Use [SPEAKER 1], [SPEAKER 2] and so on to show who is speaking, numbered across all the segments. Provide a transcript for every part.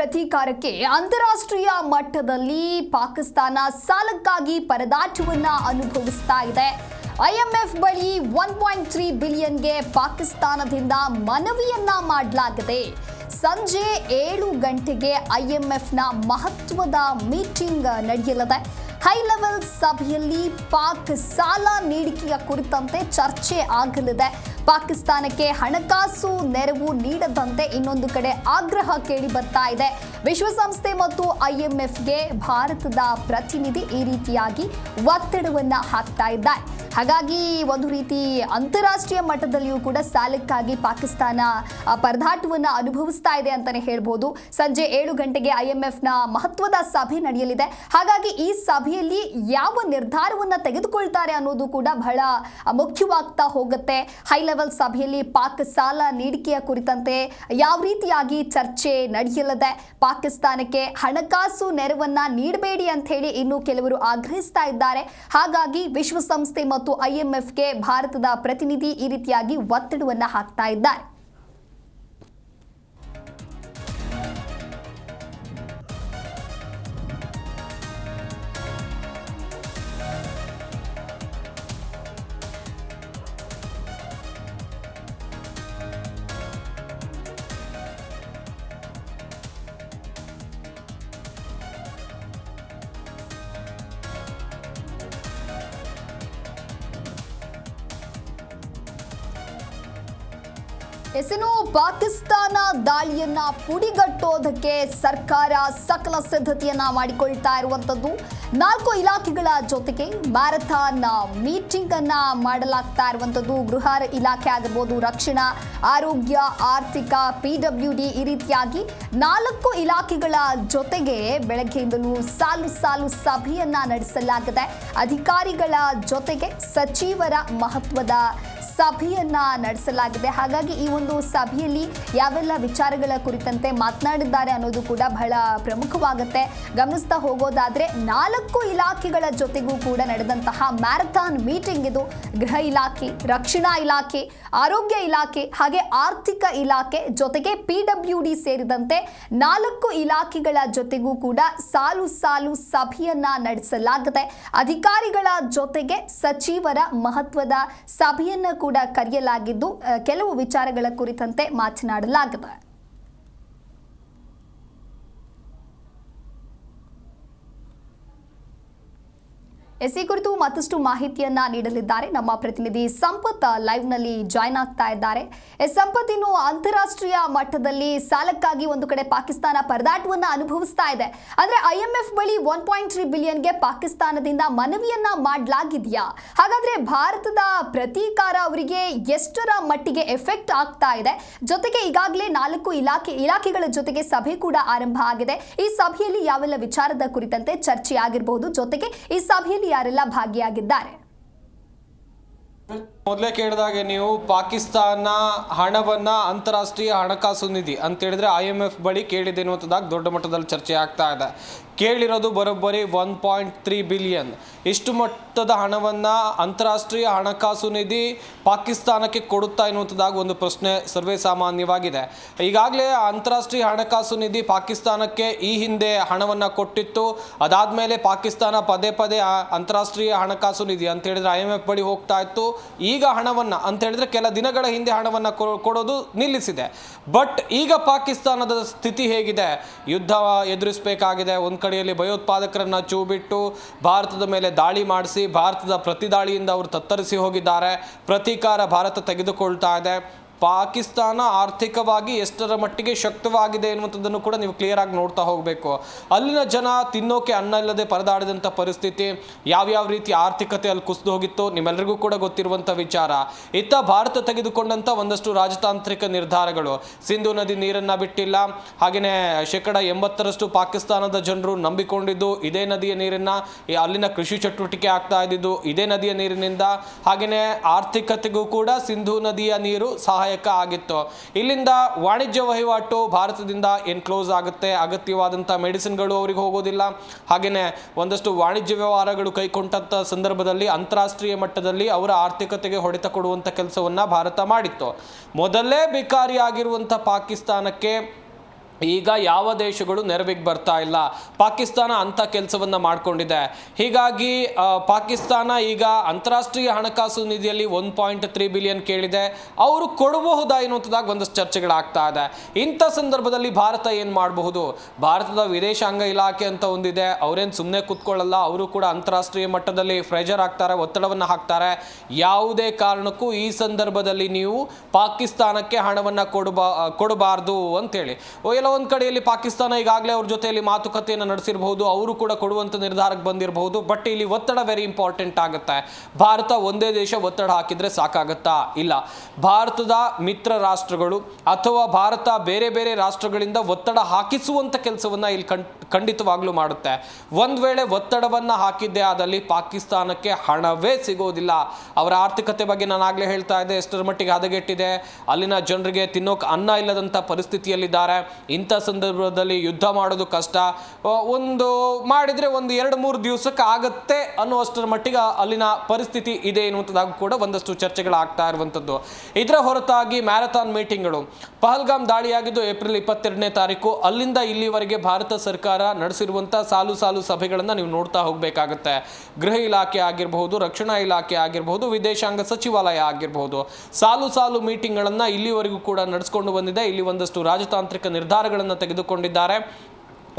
[SPEAKER 1] ಪ್ರತೀಕಾರಕ್ಕೆ ಅಂತಾರಾಷ್ಟ್ರೀಯ ಮಟ್ಟದಲ್ಲಿ ಪಾಕಿಸ್ತಾನ ಸಾಲಕ್ಕಾಗಿ ಪರದಾಟವನ್ನ ಅನುಭವಿಸ್ತಾ ಇದೆ. ಐಎಂಎಫ್ ಬಳಿ ಒನ್ ಪಾಯಿಂಟ್ ತ್ರೀ ಬಿಲಿಯನ್ಗೆ ಪಾಕಿಸ್ತಾನದಿಂದ ಮನವಿಯನ್ನ ಮಾಡಲಾಗಿದೆ. ಸಂಜೆ ಏಳು ಗಂಟೆಗೆ ಐಎಂಎಫ್ನ ಮಹತ್ವದ ಮೀಟಿಂಗ್ ನಡೆಯಲಿದೆ. ಹೈ ಲೆವೆಲ್ ಸಭೆಯಲ್ಲಿ ಪಾಕ್ ಸಾಲ ನೀಡಿಕೆಯ ಕುರಿತಂತೆ ಚರ್ಚೆ ಆಗಲಿದೆ. ಪಾಕಿಸ್ತಾನಕ್ಕೆ ಹಣಕಾಸು ನೆರವು ನೀಡದಂತೆ ಇನ್ನೊಂದು ಕಡೆ ಆಗ್ರಹ ಕೇಳಿ ಬರ್ತಾ ಇದೆ. ವಿಶ್ವಸಂಸ್ಥೆ ಮತ್ತು ಐಎಂಎಫ್ಗೆ ಭಾರತದ ಪ್ರತಿನಿಧಿ ಈ ರೀತಿಯಾಗಿ ಒತ್ತಡವನ್ನು ಹಾಕ್ತಾ ಇದ್ದಾರೆ. ಹಾಗಾಗಿ ಒಂದು ರೀತಿ ಅಂತಾರಾಷ್ಟ್ರೀಯ ಮಟ್ಟದಲ್ಲಿಯೂ ಕೂಡ ಸಾಲಕ್ಕಾಗಿ ಪಾಕಿಸ್ತಾನ ಪರದಾಟವನ್ನು ಅನುಭವಿಸ್ತಾ ಇದೆ ಅಂತಾನೆ ಹೇಳ್ಬೋದು. ಸಂಜೆ ಏಳು ಗಂಟೆಗೆ ಐಎಂಎಫ್ನ ಮಹತ್ವದ ಸಭೆ ನಡೆಯಲಿದೆ. ಹಾಗಾಗಿ ಈ ಸಭೆಯಲ್ಲಿ ಯಾವ ನಿರ್ಧಾರವನ್ನ ತೆಗೆದುಕೊಳ್ತಾರೆ ಅನ್ನೋದು ಕೂಡ ಬಹಳ ಮುಖ್ಯವಾಗ್ತಾ ಹೋಗುತ್ತೆ. ಹೈ ಲೆವೆಲ್ ಸಭೆಯಲ್ಲಿ ಪಾಕ್ ಸಾಲ ನೀಡಿಕೆಯ ಕುರಿತಂತೆ ಯಾವ ರೀತಿಯಾಗಿ ಚರ್ಚೆ ನಡೆಯಲಿದೆ? ಪಾಕಿಸ್ತಾನಕ್ಕೆ ಹಣಕಾಸು ನೆರವನ್ನ ನೀಡಬೇಡಿ ಅಂತ ಹೇಳಿ ಇನ್ನು ಕೆಲವರು ಆಗ್ರಹಿಸ್ತಾ ಇದ್ದಾರೆ. ಹಾಗಾಗಿ ವಿಶ್ವಸಂಸ್ಥೆ ಮತ್ತು ಐಎಂಎಫ್ಗೆ ಭಾರತದ ಪ್ರತಿನಿಧಿ ಈ ರೀತಿಯಾಗಿ ಒತ್ತಡವನ್ನ ಹಾಕ್ತಾ ಇದ್ದಾರೆ. ಎಸೆನು ಪಾಕಿಸ್ತಾನ ದಾಳಿಯನ್ನ ಪುಡಿಗಟ್ಟೋದಕ್ಕೆ ಸರ್ಕಾರ ಸಕಲ ಸಿದ್ಧತೆಯನ್ನ ಮಾಡಿಕೊಳ್ತಾ ಇರುವಂತದ್ದು ನಾಲ್ಕು ಇಲಾಖೆಗಳ ಜೊತೆಗೆ ಮ್ಯಾರಥಾನ್ ಮೀಟಿಂಗ್ ಅನ್ನ ಮಾಡಲಾಗ್ತಾ ಇರುವಂತದ್ದು ಗೃಹ ಇಲಾಖೆ ಆಗಿರ್ಬೋದು, ರಕ್ಷಣಾ, ಆರೋಗ್ಯ, ಆರ್ಥಿಕ, ಪಿ ಡಬ್ಲ್ಯೂ ಡಿ ಈ ರೀತಿಯಾಗಿ ನಾಲ್ಕು ಇಲಾಖೆಗಳ ಜೊತೆಗೆ ಬೆಳಗ್ಗೆಯಿಂದಲೂ ಸಾಲು ಸಾಲು ಸಭೆಯನ್ನ ನಡೆಸಲಾಗಿದೆ. ಅಧಿಕಾರಿಗಳ ಜೊತೆಗೆ ಸಚಿವರ ಮಹತ್ವದ ಸಭೆಯನ್ನ ನಡೆಸಲಾಗಿದೆ. ಹಾಗಾಗಿ ಈ ಒಂದು ಸಭೆಯಲ್ಲಿ ಯಾವೆಲ್ಲ ವಿಚಾರಗಳ ಕುರಿತಂತೆ ಮಾತನಾಡಿದ್ದಾರೆ ಅನ್ನೋದು ಕೂಡ ಬಹಳ ಪ್ರಮುಖವಾಗುತ್ತೆ. ಗಮನಿಸ್ತಾ ಹೋಗೋದಾದ್ರೆ ನಾಲ್ಕು ಇಲಾಖೆಗಳ ಜೊತೆಗೂ ಕೂಡ ನಡೆದಂತಹ ಮ್ಯಾರಥಾನ್ ಮೀಟಿಂಗ್ ಇದು. ಗೃಹ ಇಲಾಖೆ, ರಕ್ಷಣಾ ಇಲಾಖೆ, ಆರೋಗ್ಯ ಇಲಾಖೆ, ಹಾಗೆ ಆರ್ಥಿಕ ಇಲಾಖೆ ಜೊತೆಗೆ ಪಿ ಡಬ್ಲ್ಯೂ ಡಿ ಸೇರಿದಂತೆ ನಾಲ್ಕು ಇಲಾಖೆಗಳ ಜೊತೆಗೂ ಕೂಡ ಸಾಲು ಸಾಲು ಸಭೆಯನ್ನ ನಡೆಸಲಾಗಿದೆ. ಅಧಿಕಾರಿಗಳ ಜೊತೆಗೆ ಸಚಿವರ ಮಹತ್ವದ ಸಭೆಯನ್ನ ಕೂಡ ಕರೆಯಲಾಗಿದ್ದು ಕೆಲವು ವಿಚಾರಗಳ ಕುರಿತಂತೆ ಮಾತನಾಡಲಾಗಿದೆ. ಎಸ್ ಈ ಕುರಿತು ಮತ್ತಷ್ಟು ಮಾಹಿತಿಯನ್ನ ನೀಡಲಿದ್ದಾರೆ. ನಮ್ಮ ಪ್ರತಿನಿಧಿ ಸಂಪತ್ ಲೈವ್ನಲ್ಲಿ ಜಾಯ್ನ್ ಆಗ್ತಾ ಇದ್ದಾರೆ. ಸಂಪತ್, ಇನ್ನು ಅಂತಾರಾಷ್ಟ್ರೀಯ ಮಟ್ಟದಲ್ಲಿ ಸಾಲಕ್ಕಾಗಿ ಒಂದು ಕಡೆ ಪಾಕಿಸ್ತಾನ ಪರದಾಟವನ್ನ ಅನುಭವಿಸ್ತಾ ಇದೆ. ಅಂದ್ರೆ ಐಎಂಎಫ್ ಬಳಿ ಒನ್ ಪಾಯಿಂಟ್ ತ್ರೀ ಬಿಲಿಯನ್ಗೆ ಪಾಕಿಸ್ತಾನದಿಂದ ಮನವಿಯನ್ನ ಮಾಡಲಾಗಿದೆಯಾ? ಹಾಗಾದ್ರೆ ಭಾರತದ ಪ್ರತೀಕಾರ ಅವರಿಗೆ ಎಷ್ಟರ ಮಟ್ಟಿಗೆ ಎಫೆಕ್ಟ್ ಆಗ್ತಾ ಇದೆ? ಜೊತೆಗೆ ಈಗಾಗಲೇ ನಾಲ್ಕು ಇಲಾಖೆ, ಇಲಾಖೆಗಳ ಜೊತೆಗೆ ಸಭೆ ಕೂಡ ಆರಂಭ ಆಗಿದೆ. ಈ ಸಭೆಯಲ್ಲಿ ಯಾವೆಲ್ಲ ವಿಚಾರದ ಕುರಿತಂತೆ ಚರ್ಚೆ ಆಗಿರಬಹುದು ಜೊತೆಗೆ ಈ ಸಭೆಯಲ್ಲಿ ಯಾರೆಲ್ಲ ಭಾಗಿಯಾಗಿದ್ದಾರೆ?
[SPEAKER 2] ಮೊದಲೇ ಕೇಳಿದಾಗೆ ನೀವು ಪಾಕಿಸ್ತಾನ ಹಣವನ್ನ ಅಂತಾರಾಷ್ಟ್ರೀಯ ಹಣಕಾಸು ನಿಧಿ ಅಂತ ಹೇಳಿದ್ರೆ ಐ ಎಂ ಎಫ್ ಬಳಿ ಕೇಳಿದೆ ಅನ್ನುವಂಥದ್ದಾಗಿ ದೊಡ್ಡ ಮಟ್ಟದಲ್ಲಿ ಚರ್ಚೆ ಆಗ್ತಾ ಇದೆ. ಕೇಳಿರೋದು ಬರೋಬ್ಬರಿ ಒನ್ ಪಾಯಿಂಟ್ ತ್ರೀ ಬಿಲಿಯನ್. ಇಷ್ಟು ಮಟ್ಟದ ಹಣವನ್ನ ಅಂತಾರಾಷ್ಟ್ರೀಯ ಹಣಕಾಸು ನಿಧಿ ಪಾಕಿಸ್ತಾನಕ್ಕೆ ಕೊಡುತ್ತಾ ಎನ್ನುವಂಥದ್ದಾಗಿ ಒಂದು ಪ್ರಶ್ನೆ ಸರ್ವೇ ಸಾಮಾನ್ಯವಾಗಿದೆ. ಈಗಾಗಲೇ ಅಂತಾರಾಷ್ಟ್ರೀಯ ಹಣಕಾಸು ನಿಧಿ ಪಾಕಿಸ್ತಾನಕ್ಕೆ ಈ ಹಿಂದೆ ಹಣವನ್ನು ಕೊಟ್ಟಿತ್ತು. ಅದಾದ ಮೇಲೆ ಪಾಕಿಸ್ತಾನ ಪದೇ ಪದೇ ಅಂತಾರಾಷ್ಟ್ರೀಯ ಹಣಕಾಸು ನಿಧಿ ಅಂತ ಹೇಳಿದ್ರೆ ಐ ಎಂ ಎಫ್ ಬಳಿ ಹೋಗ್ತಾ ಇತ್ತು. ಈಗ ಹಣವನ್ನು ಅಂತ ಹೇಳಿದ್ರೆ ಕೆಲ ದಿನಗಳ ಹಿಂದೆ ಹಣವನ್ನು ಕೊಡೋದು ನಿಲ್ಲಿಸಿದೆ. ಬಟ್ ಈಗ ಪಾಕಿಸ್ತಾನದ ಸ್ಥಿತಿ ಹೇಗಿದೆ? ಯುದ್ಧ ಎದುರಿಸಬೇಕಾಗಿದೆ. ಒಂದು ಕಡೆಯಲ್ಲಿ ಭಯೋತ್ಪಾದಕರನ್ನು ಚೂಬಿಟ್ಟು ಭಾರತದ ಮೇಲೆ ದಾಳಿ ಮಾಡಿಸಿ, ಭಾರತದ ಪ್ರತಿದಾಳಿಯಿಂದ ಅವರು ತತ್ತರಿಸಿ ಹೋಗಿದ್ದಾರೆ. ಪ್ರತೀಕಾರ ಭಾರತ ತೆಗೆದುಕೊಳ್ತಾ ಇದೆ. ಪಾಕಿಸ್ತಾನ ಆರ್ಥಿಕವಾಗಿ ಎಷ್ಟರ ಮಟ್ಟಿಗೆ ಶಕ್ತವಾಗಿದೆ ಎನ್ನುವಂಥದ್ದನ್ನು ಕೂಡ ನೀವು ಕ್ಲಿಯರ್ ಆಗಿ ನೋಡ್ತಾ ಹೋಗಬೇಕು. ಅಲ್ಲಿನ ಜನ ತಿನ್ನೋಕೆ ಅನ್ನ ಇಲ್ಲದೆ ಪರದಾಡಿದಂಥ ಪರಿಸ್ಥಿತಿ, ಯಾವ್ಯಾವ ರೀತಿ ಆರ್ಥಿಕತೆ ಅಲ್ಲಿ ಕುಸಿದು ಹೋಗಿತ್ತು ನಿಮ್ಮೆಲ್ಲರಿಗೂ ಕೂಡ ಗೊತ್ತಿರುವಂಥ ವಿಚಾರ. ಇತ್ತ ಭಾರತ ತೆಗೆದುಕೊಂಡಂಥ ಒಂದಷ್ಟು ರಾಜತಾಂತ್ರಿಕ ನಿರ್ಧಾರಗಳು. ಸಿಂಧು ನದಿ ನೀರನ್ನು ಬಿಟ್ಟಿಲ್ಲ ಹಾಗೆಯೇ ಶೇಕಡ ಎಂಬತ್ತರಷ್ಟು ಪಾಕಿಸ್ತಾನದ ಜನರು ನಂಬಿಕೊಂಡಿದ್ದು ಇದೇ ನದಿಯ ನೀರನ್ನು ಅಲ್ಲಿನ ಕೃಷಿ ಚಟುವಟಿಕೆ ಆಗ್ತಾ ಇದ್ದಿದ್ದು ಇದೇ ನದಿಯ ನೀರಿನಿಂದ. ಹಾಗೆಯೇ ಆರ್ಥಿಕತೆಗೂ ಕೂಡ ಸಿಂಧು ನದಿಯ ನೀರು ಸಹಾಯಕ ಆಗಿತ್ತು. ಇಲ್ಲಿಂದ ವಾಣಿಜ್ಯ ವಹಿವಾಟು ಭಾರತದಿಂದ ಎನ್ಕ್ಲೋಸ್ ಕ್ಲೋಸ್ ಆಗುತ್ತೆ. ಅಗತ್ಯವಾದಂಥ ಮೆಡಿಸಿನ್ಗಳು ಅವರಿಗೆ ಹೋಗೋದಿಲ್ಲ. ಹಾಗೆಯೇ ಒಂದಷ್ಟು ವಾಣಿಜ್ಯ ವ್ಯವಹಾರಗಳು ಕೈಕೊಂಡಂಥ ಸಂದರ್ಭದಲ್ಲಿ ಅಂತಾರಾಷ್ಟ್ರೀಯ ಮಟ್ಟದಲ್ಲಿ ಅವರ ಆರ್ಥಿಕತೆಗೆ ಹೊಡೆತ ಕೊಡುವಂಥ ಕೆಲಸವನ್ನು ಭಾರತ ಮಾಡಿತ್ತು. ಮೊದಲೇ ಬಿಕಾರಿಯಾಗಿರುವಂಥ ಪಾಕಿಸ್ತಾನಕ್ಕೆ ಈಗ ಯಾವ ದೇಶಗಳು ನೆರವಿಗೆ ಬರ್ತಾ ಇಲ್ಲ? ಪಾಕಿಸ್ತಾನ ಅಂಥ ಕೆಲಸವನ್ನು ಮಾಡಿಕೊಂಡಿದೆ. ಹೀಗಾಗಿ ಪಾಕಿಸ್ತಾನ ಈಗ ಅಂತಾರಾಷ್ಟ್ರೀಯ ಹಣಕಾಸು ನಿಧಿಯಲ್ಲಿ ಒನ್ ಪಾಯಿಂಟ್ ತ್ರೀ ಬಿಲಿಯನ್ ಕೇಳಿದೆ. ಅವರು ಕೊಡಬಹುದಾ ಎನ್ನುವಂಥದ್ದಾಗಿ ಒಂದಷ್ಟು ಚರ್ಚೆಗಳಾಗ್ತಾ ಇದೆ. ಇಂಥ ಸಂದರ್ಭದಲ್ಲಿ ಭಾರತ ಏನು ಮಾಡಬಹುದು? ಭಾರತದ ವಿದೇಶಾಂಗ ಇಲಾಖೆ ಅಂತ ಒಂದಿದೆ. ಅವರೇನು ಸುಮ್ಮನೆ ಕೂತ್ಕೊಳ್ಳಲ್ಲ. ಅವರು ಕೂಡ ಅಂತಾರಾಷ್ಟ್ರೀಯ ಮಟ್ಟದಲ್ಲಿ ಪ್ರೆಷರ್ ಹಾಕ್ತಾರೆ ಒತ್ತಡವನ್ನು ಹಾಕ್ತಾರೆ. ಯಾವುದೇ ಕಾರಣಕ್ಕೂ ಈ ಸಂದರ್ಭದಲ್ಲಿ ನೀವು ಪಾಕಿಸ್ತಾನಕ್ಕೆ ಹಣವನ್ನು ಕೊಡಬಾ, ಕೊಡಬಾರ್ದು ಅಂತೇಳಿ. ಎಲ್ಲೋ ಒಂದು ಕಡೆಯಲ್ಲಿ ಪಾಕಿಸ್ತಾನ ಈಗಾಗಲೇ ಅವ್ರ ಜೊತೆಯಲ್ಲಿ ಮಾತುಕತೆಯನ್ನು ನಡೆಸಿರಬಹುದು, ಅವರು ಕೂಡ ಕೊಡುವಂಥ ನಿರ್ಧಾರಕ್ಕೆ ಬಂದಿರಬಹುದು ಬಟ್ ಇಲ್ಲಿ ಒತ್ತಡ ವೆರಿ ಇಂಪಾರ್ಟೆಂಟ್ ಆಗುತ್ತೆ. ಭಾರತ ಒಂದೇ ದೇಶ, ಒತ್ತಡ ಹಾಕಿದ್ರೆ ಸಾಕಾಗತ್ತಾ? ಇಲ್ಲ. ಭಾರತದ ಮಿತ್ರ ರಾಷ್ಟ್ರಗಳು ಅಥವಾ ಭಾರತ ಬೇರೆ ಬೇರೆ ರಾಷ್ಟ್ರಗಳಿಂದ ಒತ್ತಡ ಹಾಕಿಸುವಂಥ ಕೆಲಸವನ್ನ ಇಲ್ಲಿ ಖಂಡಿತವಾಗ್ಲೂ ಮಾಡುತ್ತೆ. ಒಂದು ವೇಳೆ ಒತ್ತಡವನ್ನ ಹಾಕಿದ್ದೇ ಆದಲ್ಲಿ ಪಾಕಿಸ್ತಾನಕ್ಕೆ ಹಣವೇ ಸಿಗೋದಿಲ್ಲ. ಅವರ ಆರ್ಥಿಕತೆ ಬಗ್ಗೆ ನಾನು ಆಗಲೇ ಹೇಳ್ತಾ ಇದ್ದೆ, ಎಷ್ಟರ ಮಟ್ಟಿಗೆ ಹದಗೆಟ್ಟಿದೆ, ಅಲ್ಲಿನ ಜನರಿಗೆ ತಿನ್ನೋಕೆ ಅನ್ನ ಇಲ್ಲದಂಥ ಪರಿಸ್ಥಿತಿಯಲ್ಲಿದ್ದಾರೆ. ಇಂಥ ಸಂದರ್ಭದಲ್ಲಿ ಯುದ್ಧ ಮಾಡೋದು ಕಷ್ಟ. ಒಂದು ಮಾಡಿದರೆ ಒಂದು ಎರಡು ಮೂರು ದಿವಸಕ್ಕೆ ಆಗತ್ತೆ ಅನ್ನುವಷ್ಟರ ಮಟ್ಟಿಗೆ ಅಲ್ಲಿನ ಪರಿಸ್ಥಿತಿ ಇದೆ ಎನ್ನುವಂಥದ್ದಾಗೂ ಕೂಡ ಒಂದಷ್ಟು ಚರ್ಚೆಗಳಾಗ್ತಾ ಇರುವಂಥದ್ದು. ಇದರ ಹೊರತಾಗಿ ಮ್ಯಾರಥಾನ್ ಮೀಟಿಂಗ್ಗಳು. ಪಹಲ್ಗಾಮ್ ದಾಳಿಯಾಗಿದ್ದು ಏಪ್ರಿಲ್ ಇಪ್ಪತ್ತೆರಡನೇ ತಾರೀಕು. ಅಲ್ಲಿಂದ ಇಲ್ಲಿವರೆಗೆ ಭಾರತ ಸರ್ಕಾರ ನಡೆಸಿರುವಂಥ ಸಾಲು ಸಾಲು ಸಭೆಗಳನ್ನು ನೀವು ನೋಡ್ತಾ ಹೋಗಬೇಕಾಗುತ್ತೆ. ಗೃಹ ಇಲಾಖೆ ಆಗಿರಬಹುದು, ರಕ್ಷಣಾ ಇಲಾಖೆ ಆಗಿರಬಹುದು, ವಿದೇಶಾಂಗ ಸಚಿವಾಲಯ ಆಗಿರಬಹುದು. ಸಾಲು ಸಾಲು ಮೀಟಿಂಗ್ಗಳನ್ನು ಇಲ್ಲಿವರೆಗೂ ಕೂಡ ನಡೆಸ್ಕೊಂಡು ಬಂದಿದೆ. ಇಲ್ಲಿ ಒಂದಷ್ಟು ರಾಜತಾಂತ್ರಿಕ ನಿರ್ಧಾರಗಳನ್ನು ತೆಗೆದುಕೊಂಡಿದ್ದಾರೆ.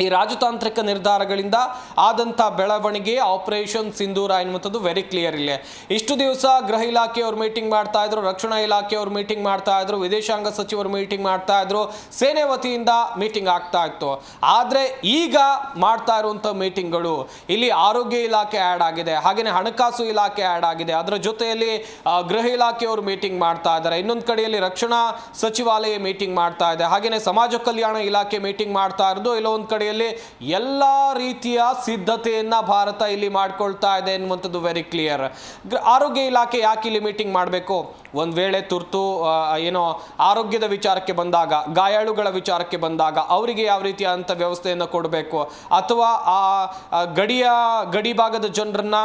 [SPEAKER 2] ಈ ರಾಜತಾಂತ್ರಿಕ ನಿರ್ಧಾರಗಳಿಂದ ಆದಂಥ ಬೆಳವಣಿಗೆ ಆಪರೇಷನ್ ಸಿಂಧೂರ ಎನ್ನುವಂಥದ್ದು ವೆರಿ ಕ್ಲಿಯರ್ ಇಲ್ಲೇ. ಇಷ್ಟು ದಿವಸ ಗೃಹ ಇಲಾಖೆಯವರು ಮೀಟಿಂಗ್ ಮಾಡ್ತಾ ಇದ್ರು, ರಕ್ಷಣಾ ಇಲಾಖೆಯವರು ಮೀಟಿಂಗ್ ಮಾಡ್ತಾ ಇದ್ರು, ವಿದೇಶಾಂಗ ಸಚಿವರು ಮೀಟಿಂಗ್ ಮಾಡ್ತಾ ಇದ್ರು, ಸೇನೆ ವತಿಯಿಂದ ಮೀಟಿಂಗ್ ಆಗ್ತಾ ಇತ್ತು. ಆದರೆ ಈಗ ಮಾಡ್ತಾ ಇರುವಂಥ ಮೀಟಿಂಗ್ಗಳು ಇಲ್ಲಿ ಆರೋಗ್ಯ ಇಲಾಖೆ ಆ್ಯಡ್ ಆಗಿದೆ ಹಾಗೆಯೇ ಹಣಕಾಸು ಇಲಾಖೆ ಆ್ಯಡ್ ಆಗಿದೆ. ಅದರ ಜೊತೆಯಲ್ಲಿ ಗೃಹ ಇಲಾಖೆಯವರು ಮೀಟಿಂಗ್ ಮಾಡ್ತಾ ಇದ್ದಾರೆ. ಇನ್ನೊಂದು ಕಡೆಯಲ್ಲಿ ರಕ್ಷಣಾ ಸಚಿವಾಲಯ ಮೀಟಿಂಗ್ ಮಾಡ್ತಾ ಇದೆ. ಹಾಗೆಯೇ ಸಮಾಜ ಕಲ್ಯಾಣ ಇಲಾಖೆ ಮೀಟಿಂಗ್ ಮಾಡ್ತಾ ಇರೋದು ಇಲ್ಲ ಒಂದು ಕಡೆಯಲ್ಲಿ ಎಲ್ಲ ರೀತಿಯ ಸಿದ್ಧತೆಯನ್ನ ಭಾರತ ಇಲ್ಲಿ ಮಾಡ್ಕೊಳ್ತಾ ಇದೆ ಎನ್ನುವಂಥದ್ದು ವೆರಿ ಕ್ಲಿಯರ್ ಆರೋಗ್ಯ ಇಲಾಖೆ ಯಾಕೆ ಇಲ್ಲಿ ಮೀಟಿಂಗ್ ಮಾಡಬೇಕು? ಒಂದು ವೇಳೆ ತುರ್ತು ಏನೋ ಆರೋಗ್ಯದ ವಿಚಾರಕ್ಕೆ ಬಂದಾಗ, ಗಾಯಾಳುಗಳ ವಿಚಾರಕ್ಕೆ ಬಂದಾಗ ಅವರಿಗೆ ಯಾವ ರೀತಿಯಾದಂಥ ವ್ಯವಸ್ಥೆಯನ್ನು ಕೊಡಬೇಕು? ಅಥವಾ ಆ ಗಡಿಯ, ಗಡಿ ಭಾಗದ ಜನರನ್ನ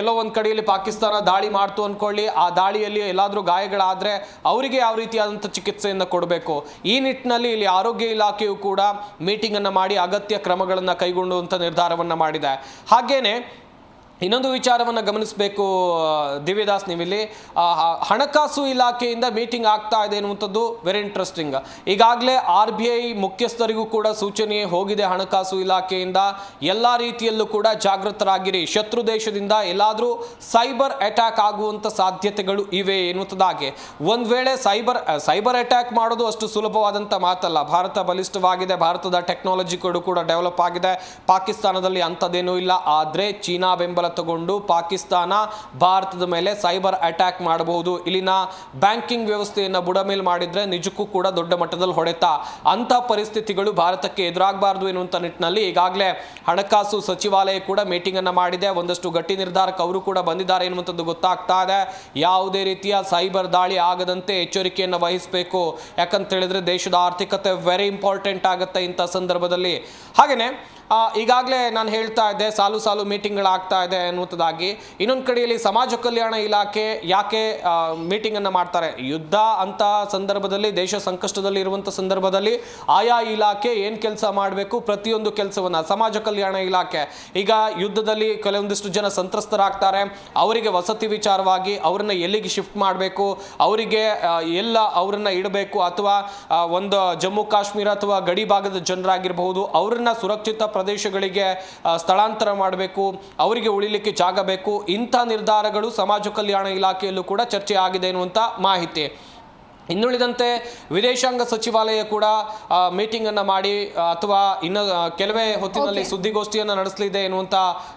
[SPEAKER 2] ಎಲ್ಲೋ ಒಂದು ಕಡೆಯಲ್ಲಿ ಪಾಕಿಸ್ತಾನ ದಾಳಿ ಮಾಡ್ತು ಅಂದ್ಕೊಳ್ಳಿ ಆ ದಾಳಿಯಲ್ಲಿ ಎಲ್ಲಾದರೂ ಗಾಯಗಳಾದರೆ ಅವರಿಗೆ ಯಾವ ರೀತಿಯಾದಂಥ ಚಿಕಿತ್ಸೆಯನ್ನು ಕೊಡಬೇಕು? ಈ ನಿಟ್ಟಿನಲ್ಲಿ ಇಲ್ಲಿ ಆರೋಗ್ಯ ಇಲಾಖೆಯು ಕೂಡ ಮೀಟಿಂಗನ್ನು ಮಾಡಿ ಅಗತ್ಯ ಕ್ರಮಗಳನ್ನು ಕೈಗೊಳ್ಳುವಂಥ ನಿರ್ಧಾರವನ್ನು ಮಾಡಿದೆ. ಹಾಗೇನೆ ಇನ್ನೊಂದು ವಿಚಾರವನ್ನು ಗಮನಿಸಬೇಕು ದಿವ್ಯದಾಸ್ ನೀವಿಲ್ಲಿ. ಹಣಕಾಸು ಇಲಾಖೆಯಿಂದ ಮೀಟಿಂಗ್ ಆಗ್ತಾ ಇದೆ ಎನ್ನುವಂಥದ್ದು ವೆರಿ ಇಂಟ್ರೆಸ್ಟಿಂಗ್ ಈಗಾಗಲೇ ಆರ್ ಬಿ ಐ ಮುಖ್ಯಸ್ಥರಿಗೂ ಕೂಡ ಸೂಚನೆ ಹೋಗಿದೆ ಹಣಕಾಸು ಇಲಾಖೆಯಿಂದ. ಎಲ್ಲ ರೀತಿಯಲ್ಲೂ ಕೂಡ ಜಾಗೃತರಾಗಿರಿ. ಶತ್ರು ದೇಶದಿಂದ ಎಲ್ಲಾದರೂ ಸೈಬರ್ ಅಟ್ಯಾಕ್ ಆಗುವಂಥ ಸಾಧ್ಯತೆಗಳು ಇವೆ ಎನ್ನುವಂಥದ್ದಾಗೆ. ಒಂದು ವೇಳೆ ಸೈಬರ್ ಸೈಬರ್ ಅಟ್ಯಾಕ್ ಮಾಡೋದು ಅಷ್ಟು ಸುಲಭವಾದಂಥ ಮಾತಲ್ಲ. ಭಾರತ ಬಲಿಷ್ಠವಾಗಿದೆ, ಭಾರತದ ಟೆಕ್ನಾಲಜಿ ಕೂಡ ಡೆವಲಪ್ ಆಗಿದೆ. ಪಾಕಿಸ್ತಾನದಲ್ಲಿ ಅಂಥದ್ದೇನೂ ಇಲ್ಲ. ಆದರೆ ಚೀನಾ ಬೆಂಬಲ ತಗೊಂಡು ಪಾಕಿಸ್ತಾನ ಭಾರತದ ಮೇಲೆ ಸೈಬರ್ ಅಟ್ಯಾಕ್ ಮಾಡಬಹುದು. ಇಲ್ಲಿನ ಬ್ಯಾಂಕಿಂಗ್ ವ್ಯವಸ್ಥೆಯನ್ನು ಬುಡಮೇಲೆ ಮಾಡಿದರೆ ನಿಜಕ್ಕೂ ಕೂಡ ದೊಡ್ಡ ಮಟ್ಟದಲ್ಲಿ ಹೊಡೆತ. ಅಂಥ ಪರಿಸ್ಥಿತಿಗಳು ಭಾರತಕ್ಕೆ ಎದುರಾಗಬಾರದು ಎನ್ನುವಂಥ ನಿಟ್ಟಿನಲ್ಲಿ ಈಗಾಗಲೇ ಹಣಕಾಸು ಸಚಿವಾಲಯ ಕೂಡ ಮೀಟಿಂಗನ್ನು ಮಾಡಿದೆ. ಒಂದಷ್ಟು ಗಟ್ಟಿ ನಿರ್ಧಾರಕ್ಕೆ ಅವರು ಕೂಡ ಬಂದಿದ್ದಾರೆ ಎನ್ನುವಂಥದ್ದು ಗೊತ್ತಾಗ್ತಾ ಇದೆ. ಯಾವುದೇ ರೀತಿಯ ಸೈಬರ್ ದಾಳಿ ಆಗದಂತೆ ಎಚ್ಚರಿಕೆಯನ್ನು ವಹಿಸಬೇಕು. ಯಾಕಂತ ಹೇಳಿದ್ರೆ ದೇಶದ ಆರ್ಥಿಕತೆ ವೆರಿ ಇಂಪಾರ್ಟೆಂಟ್ ಆಗುತ್ತೆ ಇಂಥ ಸಂದರ್ಭದಲ್ಲಿ. ಹಾಗೆಯೇ ಈಗಾಗಲೇ ನಾನು ಹೇಳ್ತಾ ಇದ್ದೆ, ಸಾಲು ಸಾಲು ಮೀಟಿಂಗ್ಗಳಾಗ್ತಾ ಇದೆ ಅನ್ನುವಂಥದ್ದಾಗಿ. ಇನ್ನೊಂದು ಕಡೆಯಲ್ಲಿ ಸಮಾಜ ಕಲ್ಯಾಣ ಇಲಾಖೆ ಯಾಕೆ ಮೀಟಿಂಗನ್ನು ಮಾಡ್ತಾರೆ? ಯುದ್ಧ ಅಂತ ಸಂದರ್ಭದಲ್ಲಿ, ದೇಶ ಸಂಕಷ್ಟದಲ್ಲಿ ಇರುವಂಥ ಸಂದರ್ಭದಲ್ಲಿ ಆಯಾ ಇಲಾಖೆ ಏನು ಕೆಲಸ ಮಾಡಬೇಕು? ಪ್ರತಿಯೊಂದು ಕೆಲಸವನ್ನು, ಸಮಾಜ ಕಲ್ಯಾಣ ಇಲಾಖೆ. ಈಗ ಯುದ್ಧದಲ್ಲಿ ಕೆಲವೊಂದಿಷ್ಟು ಜನ ಸಂತ್ರಸ್ತರಾಗ್ತಾರೆ. ಅವರಿಗೆ ವಸತಿ ವಿಚಾರವಾಗಿ ಅವ್ರನ್ನ ಎಲ್ಲಿಗೆ ಶಿಫ್ಟ್ ಮಾಡಬೇಕು? ಅವರಿಗೆ ಎಲ್ಲ ಅವರನ್ನು ಇಡಬೇಕು? ಅಥವಾ ಒಂದು ಜಮ್ಮು ಕಾಶ್ಮೀರ ಅಥವಾ ಗಡಿ ಭಾಗದ ಜನರಾಗಿರಬಹುದು, ಅವರನ್ನು ಸುರಕ್ಷಿತ ಪ್ರದೇಶಗಳಿಗೆ ಸ್ಥಳಾಂತರ ಮಾಡಬೇಕು, ಅವರಿಗೆ ಉಳಿಲಿಕ್ಕೆ ಜಾಗ ಬೇಕು ಇಂಥ ನಿರ್ಧಾರಗಳು ಸಮಾಜ ಕಲ್ಯಾಣ ಇಲಾಖೆಯಲ್ಲೂ ಕೂಡ ಚರ್ಚೆ ಆಗಿದೆ ಎನ್ನುವಂಥ ಮಾಹಿತಿ. ಇನ್ನುಳಿದಂತೆ ವಿದೇಶಾಂಗ ಸಚಿವಾಲಯ ಕೂಡ ಮೀಟಿಂಗ್ ಅನ್ನ ಮಾಡಿ ಅಥವಾ ಇನ್ನು ಕೆಲವೇ ಹೊತ್ತಿನಲ್ಲಿ ಸುದ್ದಿಗೋಷ್ಠಿಯನ್ನು ನಡೆಸಲಿದೆ ಎನ್ನುವಂಥ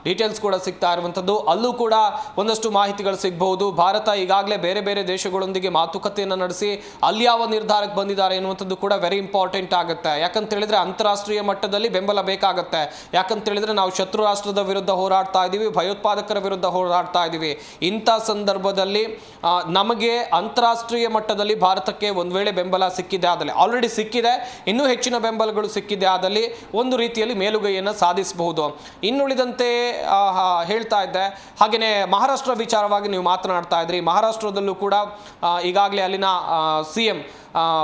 [SPEAKER 2] ಡೀಟೇಲ್ಸ್ ಕೂಡ ಸಿಗ್ತಾ ಇರುವಂಥದ್ದು. ಅಲ್ಲೂ ಕೂಡ ಒಂದಷ್ಟು ಮಾಹಿತಿಗಳು ಸಿಗಬಹುದು. ಭಾರತ ಈಗಾಗಲೇ ಬೇರೆ ಬೇರೆ ದೇಶಗಳೊಂದಿಗೆ ಮಾತುಕತೆಯನ್ನು ನಡೆಸಿ ಅಲ್ಲಿ ಯಾವ ನಿರ್ಧಾರಕ್ಕೆ ಬಂದಿದ್ದಾರೆ ಎನ್ನುವಂಥದ್ದು ಕೂಡ ವೆರಿ ಇಂಪಾರ್ಟೆಂಟ್ ಆಗುತ್ತೆ. ಯಾಕಂತ ಹೇಳಿದ್ರೆ ಅಂತಾರಾಷ್ಟ್ರೀಯ ಮಟ್ಟದಲ್ಲಿ ಬೆಂಬಲ ಬೇಕಾಗುತ್ತೆ. ಯಾಕಂತ ಹೇಳಿದ್ರೆ ನಾವು ಶತ್ರು ರಾಷ್ಟ್ರದ ವಿರುದ್ಧ ಹೋರಾಡ್ತಾ ಇದ್ದೀವಿ ಭಯೋತ್ಪಾದಕರ ವಿರುದ್ಧ ಹೋರಾಡ್ತಾ ಇದ್ದೀವಿ ಇಂಥ ಸಂದರ್ಭದಲ್ಲಿ ನಮಗೆ ಅಂತಾರಾಷ್ಟ್ರೀಯ ಮಟ್ಟದಲ್ಲಿ ಭಾರತಕ್ಕೆ ಒಂದು ವೇಳೆ ಬೆಂಬಲ ಸಿಕ್ಕಿದೆ ಆದಲ್ಲಿ ಆಲ್ರೆಡಿ ಸಿಕ್ಕಿದೆ, ಇನ್ನೂ ಹೆಚ್ಚಿನ ಬೆಂಬಲಗಳು ಸಿಕ್ಕಿದೆ ಆದಲ್ಲಿ ಒಂದು ರೀತಿಯಲ್ಲಿ ಮೇಲುಗೈಯನ್ನು ಸಾಧಿಸಬಹುದು. ಇನ್ನುಳಿದಂತೆ ಹೇಳ್ತಾ ಇದ್ದೆ ಹಾಗೆಯೇ ಮಹಾರಾಷ್ಟ್ರ ವಿಚಾರವಾಗಿ ನೀವು ಮಾತನಾಡ್ತಾ ಇದ್ರಿ, ಮಹಾರಾಷ್ಟ್ರದಲ್ಲೂ ಕೂಡ ಈಗಾಗಲೇ ಅಲ್ಲಿನ ಸಿ ಎಂ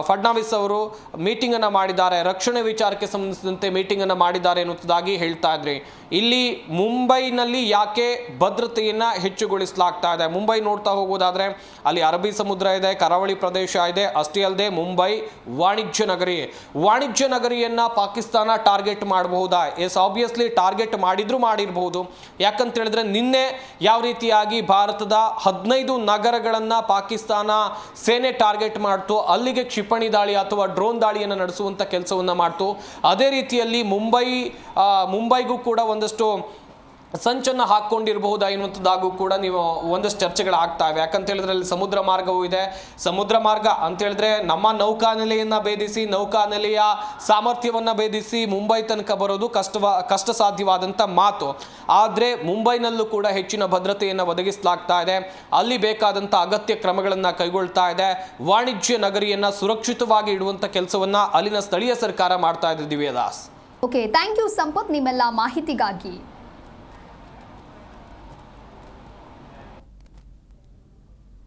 [SPEAKER 2] ಫಡ್ನವೀಸ್ ಅವರು ಮೀಟಿಂಗನ್ನು ಮಾಡಿದ್ದಾರೆ. ರಕ್ಷಣೆ ವಿಚಾರಕ್ಕೆ ಸಂಬಂಧಿಸಿದಂತೆ ಮೀಟಿಂಗನ್ನು ಮಾಡಿದ್ದಾರೆ ಎನ್ನುವುದಾಗಿ ಹೇಳ್ತಾ ಇದ್ರಿ. ಇಲ್ಲಿ ಮುಂಬೈನಲ್ಲಿ ಯಾಕೆ ಭದ್ರತೆಯನ್ನು ಹೆಚ್ಚುಗೊಳಿಸಲಾಗ್ತಾ ಇದೆ? ಮುಂಬೈ ನೋಡ್ತಾ ಹೋಗೋದಾದ್ರೆ ಅಲ್ಲಿ ಅರಬ್ಬಿ ಸಮುದ್ರ ಇದೆ, ಕರಾವಳಿ ಪ್ರದೇಶ ಇದೆ. ಅಷ್ಟೇ ಅಲ್ಲದೆ ಮುಂಬೈ ವಾಣಿಜ್ಯ ನಗರಿ. ವಾಣಿಜ್ಯ ನಗರಿಯನ್ನು ಪಾಕಿಸ್ತಾನ ಟಾರ್ಗೆಟ್ ಮಾಡಬಹುದಾ? ಎಸ್ ಆಬ್ವಿಯಸ್ಲಿ ಟಾರ್ಗೆಟ್ ಮಾಡಿದ್ರು ಮಾಡಿರಬಹುದು. ಯಾಕಂತ ಹೇಳಿದ್ರೆ ನಿನ್ನೆ ಯಾವ ರೀತಿಯಾಗಿ ಭಾರತದ ಹದಿನೈದು ನಗರಗಳನ್ನು ಪಾಕಿಸ್ತಾನ ಸೇನೆ ಟಾರ್ಗೆಟ್ ಮಾಡ್ತು, ಅಲ್ಲಿಗೆ ಕ್ಷಿಪಣಿ ದಾಳಿ ಅಥವಾ ಡ್ರೋನ್ ದಾಳಿಯನ್ನು ನಡೆಸುವಂಥ ಕೆಲಸವನ್ನು ಮಾಡ್ತು. ಅದೇ ರೀತಿಯಲ್ಲಿ ಮುಂಬೈ ಮುಂಬೈಗೂ ಕೂಡ ಒಂದಷ್ಟು ಸಂಚನ್ನು ಹಾಕ್ಕೊಂಡಿರಬಹುದಾ ಎನ್ನುವಂಥದ್ದಾಗೂ ಕೂಡ ನೀವು ಒಂದಷ್ಟು ಚರ್ಚೆಗಳು ಇವೆ ಯಾಕಂತ ಹೇಳಿದ್ರೆ ಅಲ್ಲಿ ಸಮುದ್ರ ಮಾರ್ಗವೂ ಇದೆ. ಸಮುದ್ರ ಮಾರ್ಗ ಅಂತ ಹೇಳಿದ್ರೆ ನಮ್ಮ ನೌಕಾನೆಲೆಯನ್ನು ಭೇದಿಸಿ ನೌಕಾನೆಲೆಯ ಸಾಮರ್ಥ್ಯವನ್ನ ಭೇದಿಸಿ ಮುಂಬೈ ತನಕ ಬರೋದು ಕಷ್ಟವ ಕಷ್ಟ ಸಾಧ್ಯವಾದಂಥ ಮಾತು. ಆದರೆ ಮುಂಬೈನಲ್ಲೂ ಕೂಡ ಹೆಚ್ಚಿನ ಭದ್ರತೆಯನ್ನು ಒದಗಿಸಲಾಗ್ತಾ ಇದೆ. ಅಲ್ಲಿ ಬೇಕಾದಂಥ ಅಗತ್ಯ ಕ್ರಮಗಳನ್ನು ಕೈಗೊಳ್ತಾ ಇದೆ. ವಾಣಿಜ್ಯ ನಗರಿಯನ್ನ ಸುರಕ್ಷಿತವಾಗಿ ಇಡುವಂಥ ಕೆಲಸವನ್ನ ಅಲ್ಲಿನ ಸ್ಥಳೀಯ ಸರ್ಕಾರ ಮಾಡ್ತಾ ಇದೆ Divyadas.
[SPEAKER 1] Okay thank you Sampath, ನಿಮ್ಮೆಲ್ಲ ಮಾಹಿತಿಗಾಗಿ.